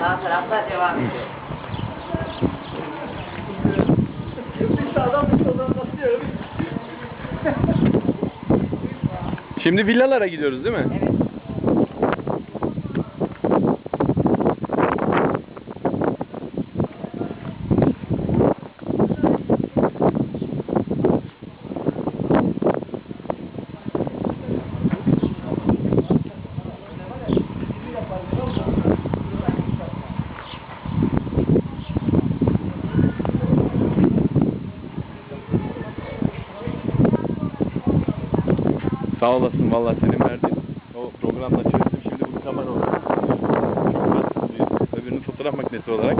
Sağ tarafta devam ediyor. Şimdi villalara gidiyoruz değil mi? Evet. Sağ olasın vallahi senin verdiğin o programla çözdüm şimdi bunu kamera olarak. Öbürünü fotoğraf makinesi olarak.